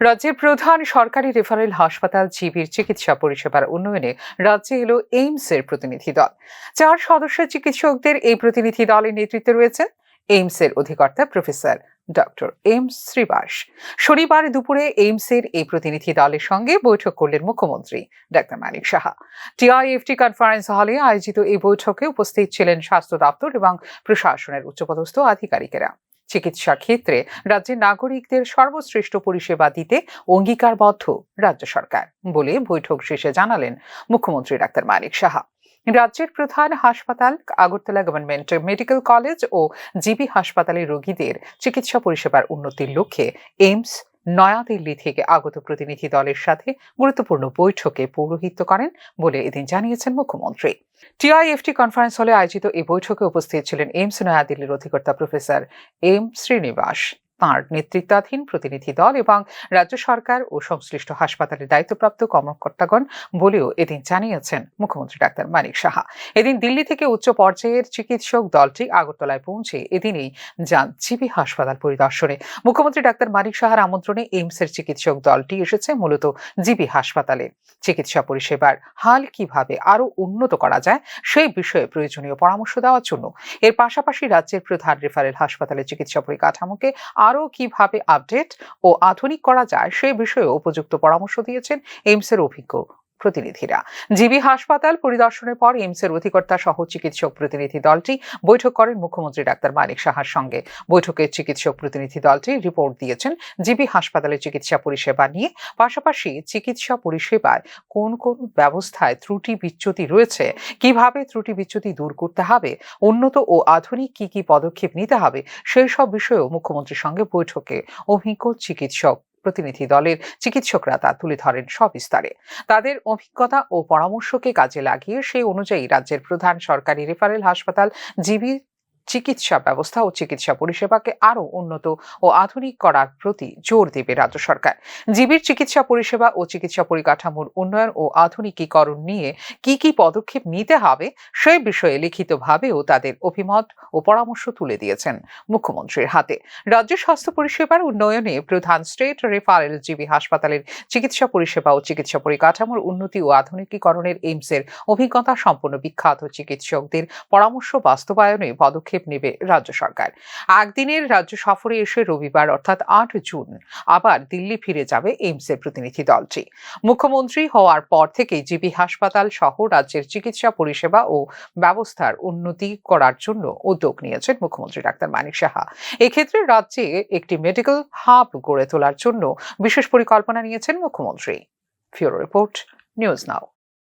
রাজ্যের প্রধান সরকারি রেফারেল হাসপাতাল, জিবির চিকিৎসা পরিষেবার উন্নয়নে রাজ্যে এলো এইমসের প্রতিনিধি দল। চার সদস্যের চিকিৎসকদের এই প্রতিনিধি দলের নেতৃত্বে রয়েছেন এইমসের অধিকর্তা প্রফেসর ডক্টর এম শ্রীবাস। শনিবার দুপুরে এইমসের এই প্রতিনিধি দলের সঙ্গে বৈঠক করলেন মুখ্যমন্ত্রী doctor Manik Saha. TIFT conference হলে আয়োজিত এই বৈঠকে উপস্থিত ছিলেন স্বাস্থ্য দপ্তর এবং প্রশাসনের উচ্চপদস্থ আধিকারিকেরা। চিকিৎসা ক্ষেত্রে রাজ্যের নাগরিকদের সর্বশ্রেষ্ঠ পরিষেবা দিতে অঙ্গীকারবদ্ধ রাজ্য সরকার বলে বৈঠক শেষে জানালেন মুখ্যমন্ত্রী ডাক্তার মালিক সাহা। রাজ্যের প্রধান হাসপাতাল আগরতলা গভর্নমেন্ট মেডিকেল কলেজ ও জিবি হাসপাতালে রোগীদের চিকিৎসা পরিষেবার উন্নতির লক্ষ্যে এইমস নয়াদিল্লি থেকে আগত প্রতিনিধি দলের সাথে গুরুত্বপূর্ণ বৈঠকে পৌরোহিত্য করেন বলে এদিন জানিয়েছেন মুখ্যমন্ত্রী। টিআইএফটি কনফারেন্স হলে আয়োজিত এই বৈঠকে উপস্থিত ছিলেন এইমস নয়াদিল্লির অধিকর্তা প্রফেসর এম শ্রীনিবাস। তাঁর নেতৃত্বাধীন প্রতিনিধি দল এবং রাজ্য সরকার ও সংশ্লিষ্ট হাসপাতালের দায়িত্বপ্রাপ্ত কর্মকর্তাগণ বলেও এদিন জানিয়েছেন মুখ্যমন্ত্রী ডাক্তার মানিক সাহা। এদিন দিল্লি থেকে উচ্চ পর্যায়ের চিকিৎসক দলটি আগরতলায় পৌঁছে এদিনেই যান জিবি হাসপাতাল পরিদর্শনে। মুখ্যমন্ত্রী ডাক্তার মানিক সাহার আমন্ত্রণে এইমসের চিকিৎসক দলটি এসেছে মূলত জিবি হাসপাতালে। চিকিৎসা পরিষেবার হাল কীভাবে আরও উন্নত করা যায় সেই বিষয়ে প্রয়োজনীয় পরামর্শ দেওয়ার জন্য। এর পাশাপাশি রাজ্যের প্রধান রেফারেল হাসপাতালে চিকিৎসা পরিকাঠামোকে আরও কীভাবে আপডেট ও আধুনিক করা যায় সে বিষয়ে উপযুক্ত পরামর্শ দিয়েছেন এইমসের অভিজ্ঞ প্রতিনিধিরা। জিবি হাসপাতাল পরিদর্শনের পর এইমসের অধিকর্তা সহ চিকিৎসক প্রতিনিধি দলটি বৈঠক করেন মুখ্যমন্ত্রী ডাক্তার মানিক সাহার সঙ্গে। বৈঠকে চিকিৎসক প্রতিনিধি দলটি রিপোর্ট দিয়েছেন জিবি হাসপাতালে চিকিৎসা পরিষেবা নিয়ে। পাশাপাশি চিকিৎসা পরিষেবায় কোন কোন ব্যবস্থায় ত্রুটি বিচ্যুতি রয়েছে, কীভাবে ত্রুটি বিচ্যুতি দূর করতে হবে, উন্নত ও আধুনিক কি কি পদক্ষেপ নিতে হবে, সেই সব বিষয়েও মুখ্যমন্ত্রীর সঙ্গে বৈঠকে অভিজ্ঞ চিকিৎসক প্রতিনিধি দলের চিকিৎসকরা তা তুলে ধরেন সবিস্তারে তাদের অভিজ্ঞতা ও পরামর্শকে কাজে লাগিয়ে সেই অনুযায়ী রাজ্যের প্রধান সরকারি রেফারেল হাসপাতাল জিবি চিকিৎসা ব্যবস্থা ও চিকিৎসা পরিষেবাকে আরও উন্নত ও আধুনিক করার প্রতি জোর দেবে রাজ্য সরকার। জিবির চিকিৎসা পরিষেবা ও চিকিৎসা পরিকাঠামোর উন্নয়ন ও আধুনিকীকরণ নিয়ে কি কি পদক্ষেপ নিতে হবে সেই বিষয়ে লিখিতভাবেও তাদের অভিমত ও পরামর্শ তুলে দিয়েছেন মুখ্যমন্ত্রীর হাতে। রাজ্য স্বাস্থ্য পরিষেবার উন্নয়নে প্রধান স্টেট রেফারেল জিবি হাসপাতালের চিকিৎসা পরিষেবা ও চিকিৎসা পরিকাঠামোর উন্নতি ও আধুনিকীকরণের এইমসের অভিজ্ঞতা সম্পন্ন বিখ্যাত চিকিৎসকদের পরামর্শ বাস্তবায়নে পদক্ষেপ নেবে রাজ্য সরকার। একদিনের রাজ্য সফরে এসে রবিবার অর্থাৎ আট জুন আবার দিল্লি ফিরে যাবে এইমসের প্রতিনিধি দলটি। মুখ্যমন্ত্রী হওয়ার পর থেকে জিবি হাসপাতাল সহ রাজ্যের চিকিৎসা পরিষেবা ও ব্যবস্থার উন্নতি করার জন্য উদ্যোগ নিয়েছেন মুখ্যমন্ত্রী ডাক্তার মানিক সাহা। এক্ষেত্রে রাজ্যে একটি মেডিকেল হাব গড়ে তোলার জন্য বিশেষ পরিকল্পনা নিয়েছেন মুখ্যমন্ত্রী। ফিওরো রিপোর্ট, নিউজ নাও।